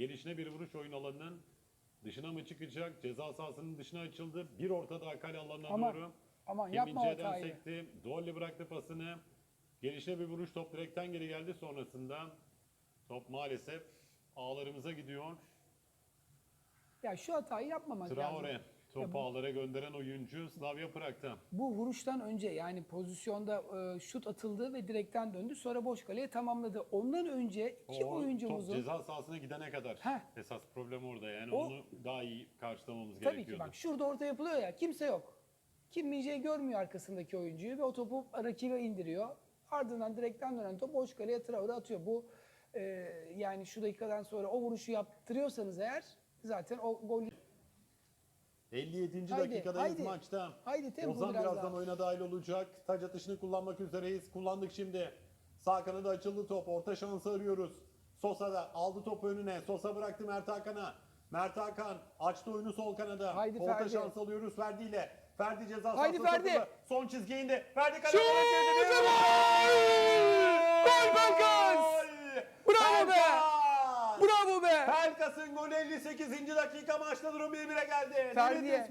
Gelişine bir vuruş oyun alanının dışına mı çıkacak? Ceza sahasının dışına açıldı. Bir orta daha kale alanına Aman, doğru. aman yapma Min-jae'den hatayı. sekti. Dolly bıraktı pasını. Gelişine bir vuruş top direkten geri geldi. Sonrasında top maalesef ağlarımıza gidiyor. Ya şu hatayı yapmamak Traore lazım. Topu ağlara gönderen oyuncu Slavia Prag'da. Bu vuruştan önce yani pozisyonda e, şut atıldı ve direkten döndü. Sonra boş kaleye tamamladı. Ondan önce iki O oyuncumuzun top ceza sahasına gidene kadar Heh. esas problem orada. Yani O- onu daha iyi karşılamamız tabii ki gerekiyordu. bak şurada orta yapılıyor ya kimse yok. Kim Min-jae görmüyor arkasındaki oyuncuyu ve o topu rakibe indiriyor. Ardından direkten dönen top boş kaleye Traore atıyor. Bu e, yani şu dakikadan sonra o vuruşu yaptırıyorsanız eğer zaten o gol 57. Haydi, dakikadayız haydi. maçta. Haydi, tempo Ozan biraz birazdan daha. oyuna dahil olacak. Taç atışını kullanmak üzereyiz. Kullandık şimdi. Sağ kanada açıldı top. Orta şansı arıyoruz. Sosa da aldı topu önüne. Sosa bıraktı Mert Hakan'a. Mert Hakan açtı oyunu sol kanada. Haydi Orta Ferdi. şans alıyoruz Ferdi ile. Ferdi ceza Haydi Ferdi. Son çizgiye indi. Ferdi girdi. Gol Pelkas! Gol! Bravo be! Pelkas! Bravo be! Pelkas'ın golü 58. dakika maçta durum 1-1'e geldi. Ferdi'ye.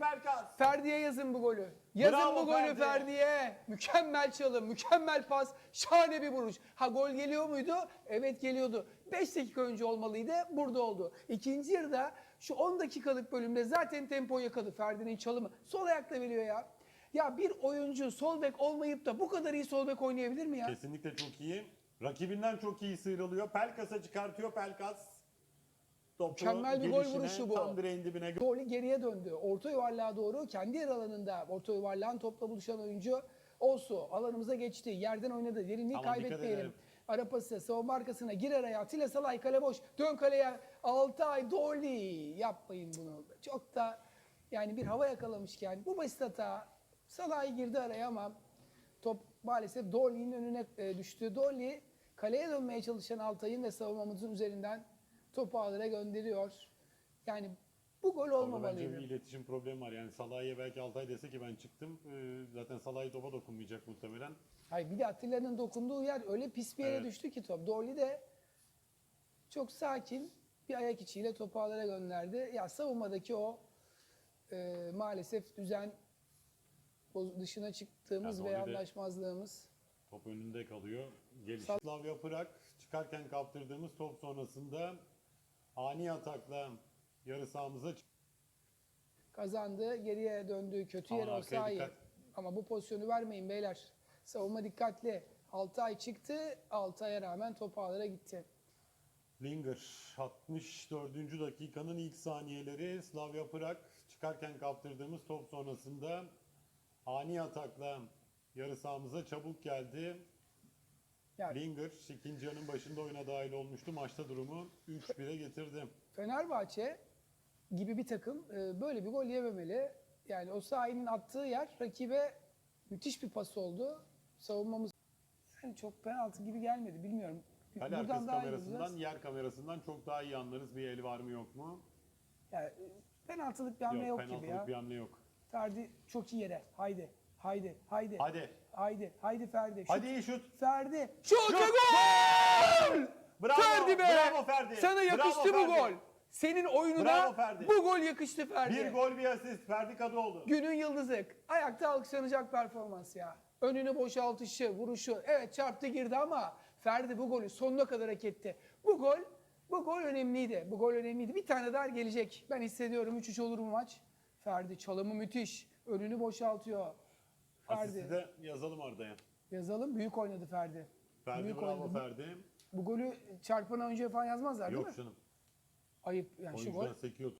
Ferdi'ye yazın bu golü. Yazın Bravo bu golü Ferdi. Ferdi'ye. Mükemmel çalım, mükemmel pas, şahane bir vuruş. Ha gol geliyor muydu? Evet geliyordu. 5 dakika önce olmalıydı. Burada oldu. İkinci yarıda şu 10 dakikalık bölümde zaten tempo yakaladı Ferdi'nin çalımı. Sol ayakla veriyor ya. Ya bir oyuncu sol bek olmayıp da bu kadar iyi sol bek oynayabilir mi ya? Kesinlikle çok iyi. Rakibinden çok iyi sıyrılıyor. Pelkas'a çıkartıyor Pelkas. Topu Mükemmel bir gol gelişine, vuruşu bu. Tam direğin dibine Golü geriye döndü. Orta yuvarlığa doğru kendi yer alanında orta yuvarlağın topla buluşan oyuncu Olsu alanımıza geçti. Yerden oynadı. Derinliği Aman kaybetmeyelim. Ara pası savunma arkasına gir araya. Atilla Salay kale boş. Dön kaleye. Altay Dolly. Yapmayın bunu. Çok da yani bir hava yakalamışken bu basit hata. Salay girdi araya ama top maalesef Dolly'nin önüne e, düştü. Dolly kaleye dönmeye çalışan Altay'ın ve savunmamızın üzerinden topu ağlara gönderiyor. Yani bu gol Orada bence olmamalıydı. bir iletişim problemi var. Yani Salah'a belki Altay dese ki ben çıktım. e, Zaten Salah'ı topa dokunmayacak muhtemelen. Hayır bir de Atilla'nın dokunduğu yer öyle pis bir yere Evet. düştü ki top. Dolly de çok sakin bir ayak içiyle topu ağlara gönderdi. Ya savunmadaki o e, maalesef düzen dışına çıktığımız Ya ve anlaşmazlığımız. Top önünde kalıyor. Geliş. Sal- Slavia Prag çıkarken kaptırdığımız top sonrasında ani atakla yarı sahamıza kazandı. Geriye döndü. Kötü Aman yer arkaya olsa dikkat. Ama bu pozisyonu vermeyin beyler. Savunma dikkatli. Altay çıktı. Altay'a rağmen top ağlara gitti. Linger 64. dakikanın ilk saniyeleri Slavia Prag çıkarken kaptırdığımız top sonrasında ani atakla yarı sahamıza çabuk geldi. Yani Linger ikinci yarının başında oyuna dahil olmuştu. Maçta durumu 3-1'e getirdi. Fenerbahçe gibi bir takım e, böyle bir gol yememeli. Yani o sahinin attığı yer rakibe müthiş bir pas oldu. Savunmamız yani çok penaltı gibi gelmedi bilmiyorum. Kale arkası kamerasından, yer kamerasından çok daha iyi anlarız bir el var mı yok mu? Yani, e, penaltılık bir hamle yok, gibi penaltılık ya. bir hamle yok. Ferdi çok iyi yere. Haydi. Haydi. Haydi. Hadi. Haydi. Haydi Ferdi. Şut. Hadi iyi şut. Ferdi. Şut, Şut! ve gol! Bravo, Ferdi be! bravo Ferdi. Sana yakıştı Bravo bu Ferdi. gol. Senin oyununa Bravo Ferdi. bu gol yakıştı Ferdi. Bir gol bir asist Ferdi Kadıoğlu. Günün yıldızı. Ayakta alkışlanacak performans ya. Önünü boşaltışı, vuruşu. Evet çarptı girdi ama Ferdi bu golü sonuna kadar hak etti. Bu gol, bu gol önemliydi. Bu gol önemliydi. Bir tane daha gelecek. Ben hissediyorum 3-3 olur bu maç. Ferdi çalımı müthiş. Önünü boşaltıyor. Asisti Ferdi. de yazalım Arda'ya. Yazalım. Büyük oynadı Ferdi. Ferdi Büyük bravo oynadı. Ferdi. Bu golü çarpana önce falan yazmazlar değil Yok mi? canım. Ayıp yani şu gol. Oyuncudan sekiyor